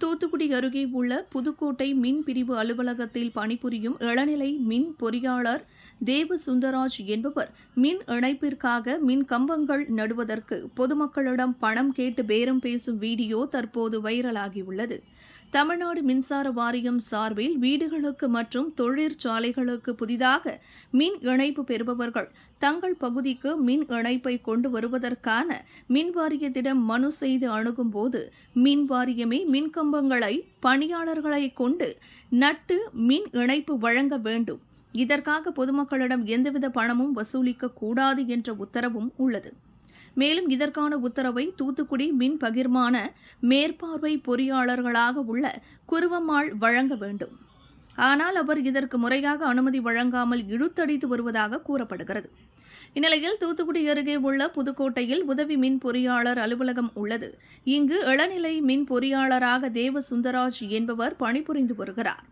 தூத்துக்குடி அருகே உள்ள புதுக்கோட்டை மின் பிரிவு அலுவலகத்தில் பணிபுரியும் இளநிலை மின் பொறியாளர் தேவ சுந்தராஜ் என்பவர் மின் இணைப்பிற்காக மின் கம்பங்கள் நடுவதற்கு பொதுமக்களிடம் பணம் கேட்டு பேரம் பேசும் வீடியோ தற்போது வைரலாகியுள்ளது. தமிழ்நாடு மின்சார வாரியம் சார்பில் வீடுகளுக்கு மற்றும் தொழிற்சாலைகளுக்கு புதிதாக மின் இணைப்பு பெறுபவர்கள் தங்கள் பகுதிக்கு மின் இணைப்பை கொண்டு வருவதற்கான மின் வாரியத்திடம் மனு செய்து அணுகும்போது மின் வாரியமே மின் கம்பங்களை பணியாளர்களை கொண்டு நட்டு மின் இணைப்பு வழங்க வேண்டும். இதற்காக பொதுமக்களிடம் எந்தவித பணமும் வசூலிக்க கூடாது என்ற உத்தரவும் உள்ளது. மேலும் இதற்கான உத்தரவை தூத்துக்குடி மின் பகிர்மான மேற்பார்வை பொறியாளர்களாக உள்ள குருவம்மாள் வழங்க வேண்டும். ஆனால் அவர் இதற்கு முறையாக அனுமதி வழங்காமல் இழுத்தடித்து வருவதாக கூறப்படுகிறது. இந்நிலையில் தூத்துக்குடி அருகே உள்ள புதுக்கோட்டையில் உதவி மின் பொறியாளர் அலுவலகம் உள்ளது. இங்கு இளநிலை மின் பொறியாளராக தேவ சுந்தராஜ் என்பவர் பணிபுரிந்து வருகிறார்.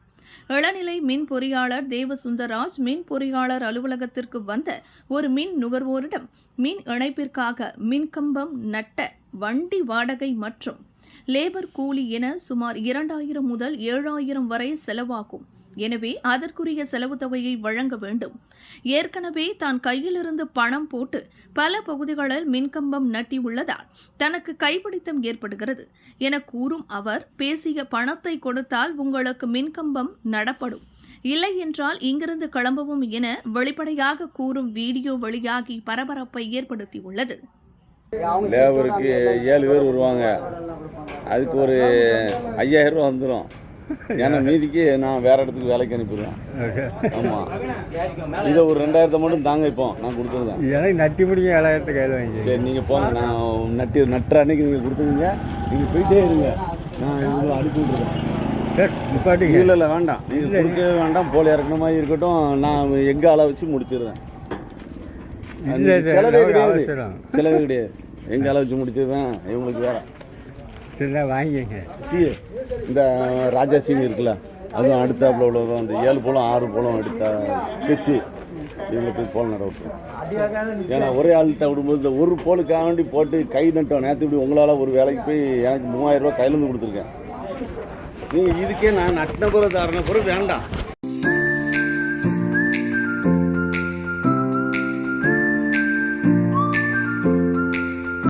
இளநிலை மின் பொறியாளர் தேவ சுந்தராஜ் மின் பொறியாளர் அலுவலகத்திற்கு வந்த ஒரு மின் நுகர்வோரிடம் மின் இணைப்பிற்காக மின்கம்பம் நட்ட வண்டி வாடகை மற்றும் லேபர் கூலி என சுமார் இரண்டாயிரம் முதல் ஏழாயிரம் வரை செலவாகும். எனவே அதற்குரிய செலவு தொகையை வழங்க வேண்டும். ஏற்கனவே தான் கையிலிருந்து பணம் போட்டு பல பகுதிகளில் மின்கம்பம் நட்டியுள்ளதால் தனக்கு கைப்பிடித்தம் ஏற்படுகிறது. என கூறும் அவர் பேசிய பணத்தை கொடுத்தால் உங்களுக்கு மின்கம்பம் நடப்படும். இல்லை என்றால் இங்கிருந்து கிளம்பவும் என வெளிப்படையாக கூறும் வீடியோ வெளியாகி பரபரப்பை ஏற்படுத்தியுள்ளது. லேபருக்கு ஏழு பேர் வருவாங்க. அதுக்கு ஒரு ஐயாயிரம் ரூபா வந்துடும் ஏன்னா மீதிக்கு நான் வேற இடத்துக்கு வேலைக்கு அனுப்பிடுவேன். ஆமாம் இதை ஒரு ரெண்டாயிரத்தை மட்டும் தாங்க இப்போ நான் கொடுத்துருந்தேன் எனக்கு நட்டி முடியும் ஏழாயிரத்து கையில் வாங்கி சரி நீங்கள் போங்க. நான் நட்டி நட்டுற அன்னைக்கு நீங்கள் கொடுத்துருங்க நீங்கள் போயிட்டே இருங்க. நான் இவ்வளோ அனுப்பி விட்ருக்கேன் சார் நிப்பாட்டிங்க. இல்லை இல்லை வேண்டாம். நீங்கள் கொடுக்கவே வேண்டாம். போல இறக்குன மாதிரி இருக்கட்டும். நான் எங்கள் ஆளை வச்சு முடிச்சிடுறேன். சார் செலவே கிடையாது. செலவே கிடையாது. எங்கள் ஆளை வச்சு முடிச்சிடுறேன். இவங்களுக்கு வேற. சரி வாங்கிக்கங்க. சி. இந்த ராஜா சிங் இருக்குல்ல அதுவும் அடுத்தாப்புல உள்ளதும் அந்த ஏழு போலம் ஆறு போலம் எடுத்த ஸ்கெட்சு இவங்களை போய் போல் நட விட்டுரும் ஏன்னா ஒரே ஆள்கிட்ட விடும்போது இந்த ஒரு போலுக்காக வேண்டி போட்டு கை நட்டோம் நேற்று இப்படி உங்களால் ஒரு வேலைக்கு போய் எனக்கு மூவாயிரம் ரூபா கையிலேருந்து கொடுத்துருக்கேன். நீங்கள் இதுக்கே நான் நட்டின பிறகு தரண பிறகு வேண்டாம்.